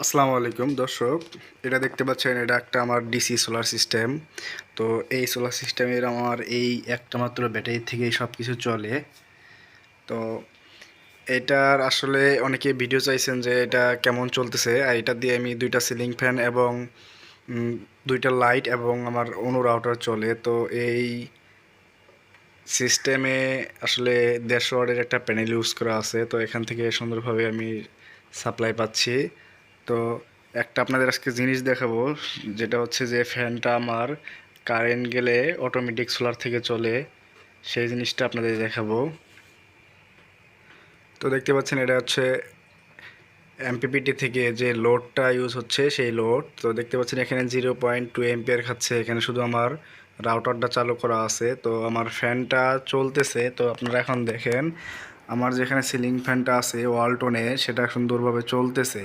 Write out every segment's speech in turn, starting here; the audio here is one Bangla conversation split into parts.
আসসালামু আলাইকুম, দর্শক। এটা দেখতে পাচ্ছেন, এটা একটা আমার ডিসি সোলার সিস্টেম তো এই সোলার সিস্টেমের আমার এই একটা মাত্র ব্যাটারি থেকেই সব কিছু চলে। তো এটার আসলে অনেকে ভিডিও চাইছেন যে এটা কেমন চলতেছে, আর এটা দিয়ে আমি দুইটা সিলিং ফ্যান এবং দুইটা লাইট এবং আমার অনু রাউটার চলে। তো এই সিস্টেমে আসলে দেড়শো ওয়ার্ডের একটা প্যানেল ইউজ করা আছে। তো এখান থেকে সুন্দরভাবে আমি সাপ্লাই পাচ্ছি। তো একটা আপনাদের আজকে জিনিস দেখাবো, যেটা হচ্ছে যে ফ্যানটা আমার কারেন্ট গেলে অটোমেটিক সোলার থেকে চলে, সেই জিনিসটা আপনাদের দেখাবো। তো দেখতে পাচ্ছেন এটা হচ্ছে এমপিপিটি থেকে যে লোডটা ইউজ হচ্ছে সেই লোড তো দেখতে পাচ্ছেন এখানে জিরো পয়েন্ট টু এম্পিয়ার খাচ্ছে, এখানে শুধু আমার রাউটারটা চালু করা আছে, তো আমার ফ্যানটা চলতেছে, তো আপনারা এখন দেখেন, আমার যেখানে সিলিং ফ্যানটা আছে ওয়ালটনে সেটা সুন্দরভাবে চলতেছে।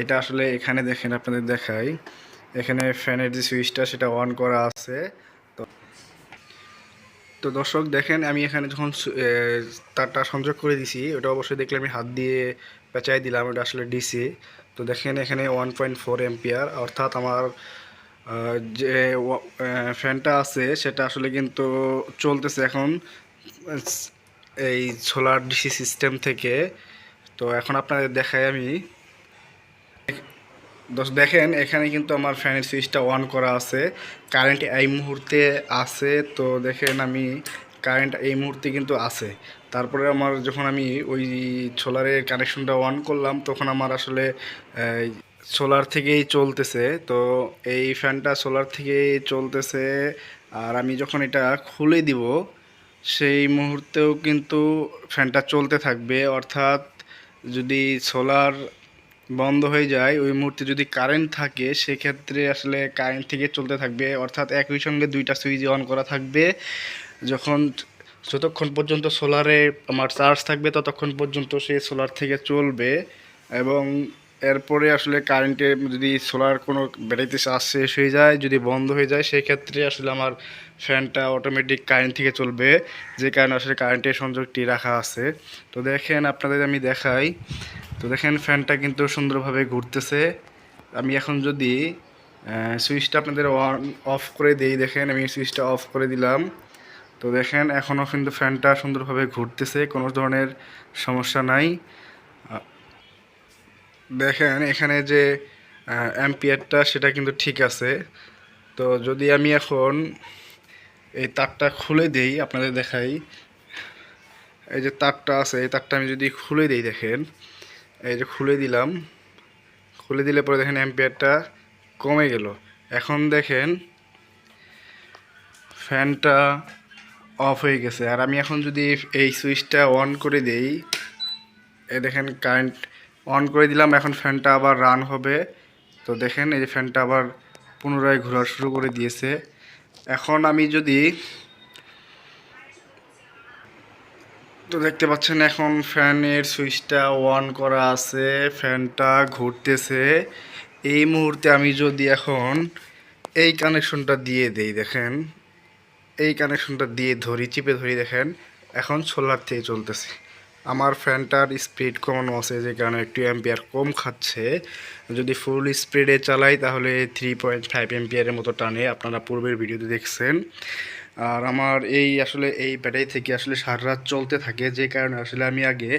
এটা আসলে এখানে দেখেন আপনাদের দেখাই। এখানে ফ্যানের যে সুইচটা সেটা অন করা আছে। তো তো দর্শক দেখেন, আমি এখানে যখন তারটা সংযোগ করে দিছি, ওটা অবশ্যই দেখলে আমি হাত দিয়ে পেঁচাই দিলাম, এটা আসলে ডিসি তো দেখেন এখানে ওয়ান পয়েন্ট ফোর এম্পিয়ার অর্থাৎ আমার যে ফ্যানটা আছে, সেটা আসলে কিন্তু চলতেছে এখন, এই সোলার ডিসি সিস্টেম থেকে। তো এখন আপনাদের দেখাই আমি। দোষ দেখেন, এখানে কিন্তু আমার ফ্যানের সুইচটা অন করা আছে। কারেন্ট এই মুহূর্তে আছে, তো দেখেন আমি কারেন্ট এই মুহূর্তে কিন্তু আছে। তারপরে আমার যখন আমি ওই সোলারের কানেকশনটা অন করলাম, তখন আমার আসলে সোলার থেকেই চলতেছে। তো এই ফ্যানটা সোলার থেকেই চলতেছে, আর আমি যখন এটা খুলে দিব, সেই মুহূর্তেও কিন্তু ফ্যানটা চলতে থাকবে। অর্থাৎ যদি সোলার বন্ধ হয়ে যায়, ওই মুহূর্তে যদি কারেন্ট থাকে, সেক্ষেত্রে আসলে কারেন্ট থেকে চলতে থাকবে। অর্থাৎ একই সঙ্গে দুইটা সুইচ অন করা থাকবে। যখন যতক্ষণ পর্যন্ত সোলারে আমার চার্জ থাকবে, ততক্ষণ পর্যন্ত সে সোলার থেকে চলবে। এবং এরপরে আসলে কারেন্টে যদি সোলার কোনো ব্যাটারিতে চার্জ শেষ হয়ে যায়, যদি বন্ধ হয়ে যায় সেই ক্ষেত্রে আসলে আমার ফ্যানটা অটোমেটিক কারেন্ট থেকে চলবে। যে কারণে আসলে কারেন্টের সংযোগটি রাখা আছে। তো দেখেন, আপনাদের আমি দেখাই। তো দেখেন ফ্যানটা কিন্তু সুন্দরভাবে ঘুরতেছে। আমি এখন যদি সুইচটা আপনাদের অন অফ করে দিই, দেখেন আমি সুইচটা অফ করে দিলাম। তো দেখেন এখনও কিন্তু ফ্যানটা সুন্দরভাবে ঘুরতেছে, কোনো ধরনের সমস্যা নাই। দেখেন এখানে যে অ্যাম্পিয়ারটা সেটা কিন্তু ঠিক আছে। তো যদি আমি এখন এই তারটা খুলে দেই, আপনাদের দেখাই। এই যে তারটা আছে, এই তারটা আমি যদি খুলে দেই, দেখেন। এই যে খুলে দিলাম। খুলে দিলে পরে দেখেন অ্যাম্পিয়ারটা কমে গেল। এখন দেখেন ফ্যানটা অফ হয়ে গেছে। আর আমি এখন যদি এই সুইচটা অন করে দেই, এই দেখেন কারেন্ট অন করে দিলাম, এখন ফ্যানটা আবার রান হবে। তো দেখেন এই যে ফ্যানটা আবার পুনরায় ঘোরা শুরু করে দিয়েছে। এখন আমি যদি তো দেখতে পাচ্ছেন এখন ফ্যানের সুইচটা অন করা আছে, ফ্যানটা ঘুরতেছে। এই মুহূর্তে আমি যদি এখন এই কানেকশনটা দিয়ে দেই, দেখেন। এই কানেকশনটা দিয়ে ধরি, চিপে ধরি, দেখেন। এখন সোলার থেকে চলতেছে। আমার ফ্যানটার স্পিড কমানো আছে, যে কারণে একটু অ্যাম্পিয়ার কম খাচ্ছে। যদি ফুল স্পিডে চালাই, তাহলে থ্রি পয়েন্ট ফাইভ এম্পিয়ারের মতো টানে। আপনারা পূর্বের ভিডিওতে দেখছেন। আর আমার এই আসলে এই ব্যাটারি থেকে আসলে সারা রাত চলতে থাকে, যে কারণে আসলে আমি আগে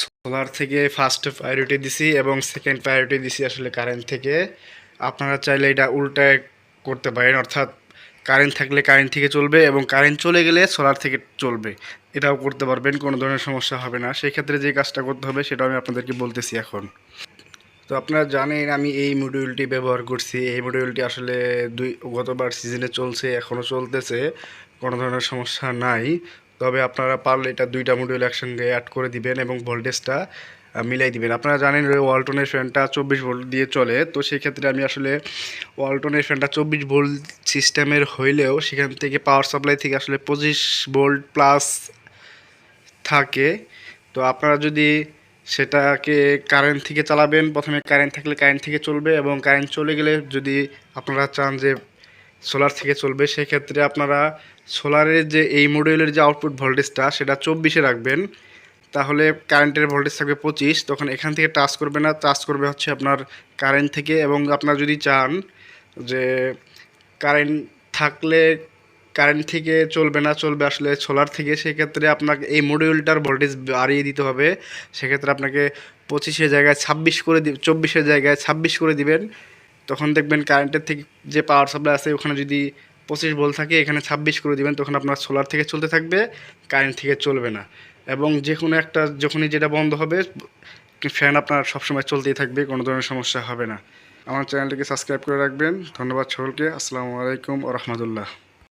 সোলার থেকে ফার্স্ট প্রায়োরিটি দিছি এবং সেকেন্ড প্রায়োরিটি দিছি আসলে কারেন্ট থেকে। আপনারা চাইলে এটা উল্টায় করতে পারেন, অর্থাৎ কারেন্ট থাকলে কারেন্ট থেকে চলবে এবং কারেন্ট চলে গেলে সোলার থেকে চলবে। এটাও করতে পারবেন, কোনো ধরনের সমস্যা হবে না। সেই ক্ষেত্রে যে কাজটা করতে হবে সেটাও আমি আপনাদেরকে বলতেছি এখন। তো আপনারা জানেন আমি এই মডিউলটি ব্যবহার করছি। এই মডিউলটি আসলে দুই, গতবার সিজনে চলছে এখনও চলতেছে, কোনো ধরনের সমস্যা নাই। তবে আপনারা পারলে এটা দুইটা মডিউল একসঙ্গে অ্যাড করে দিবেন এবং ভোল্টেজটা মিলাই দিবেন। আপনারা জানেন ওয়ালটনের ফ্যানটা চব্বিশ ভোল্ট দিয়ে চলে, তো সেই ক্ষেত্রে আমি আসলে ওয়ালটনের ফ্যানটা চব্বিশ ভোল্ট সিস্টেমের হইলেও সেখান থেকে পাওয়ার সাপ্লাই থেকে আসলে পঁচিশ ভোল্ট প্লাস থাকে। তো আপনারা যদি সেটাকে কারেন্ট থেকে চালাবেন। প্রথমে কারেন্ট থাকলে কারেন্ট থেকে চলবে এবং কারেন্ট চলে গেলে যদি আপনারা চান যে সোলার থেকে চলবে, সেক্ষেত্রে আপনারা সোলারের যে এই মডিউলের যে আউটপুট ভোল্টেজটা সেটা চব্বিশে রাখবেন। তাহলে কারেন্টের ভোল্টেজ থাকবে পঁচিশ। তখন এখান থেকে টাচ করবে না। টাচ করবে হচ্ছে আপনার কারেন্ট থেকে এবং আপনার যদি চান যে কারেন্ট থাকলে কারেন্ট থেকে চলবে না চলবে আসলে সোলার থেকে, সেক্ষেত্রে আপনাকে এই মডিউলটার ভোল্টেজ বাড়িয়ে দিতে হবে। সেক্ষেত্রে আপনাকে পঁচিশের জায়গায় ছাব্বিশ করে দি চব্বিশের জায়গায় ছাব্বিশ করে দিবেন। তখন দেখবেন কারেন্টের থেকে যে পাওয়ার সাপ্লাই আছে, ওখানে যদি পঁচিশ ভোল্ট থাকে, এখানে ছাব্বিশ করে দিবেন, তখন আপনার সোলার থেকে চলতে থাকবে কারেন্ট থেকে চলবে না। এবং যে কোনো একটা, যখনই যেটা বন্ধ হবে ফ্যান আপনার সবসময় চলতেই থাকবে, কোনো ধরনের সমস্যা হবে না। আমার চ্যানেলটিকে সাবস্ক্রাইব করে রাখবেন। ধন্যবাদ সকলকে। আসসালামু আলাইকুম ও রহমতুল্লাহ।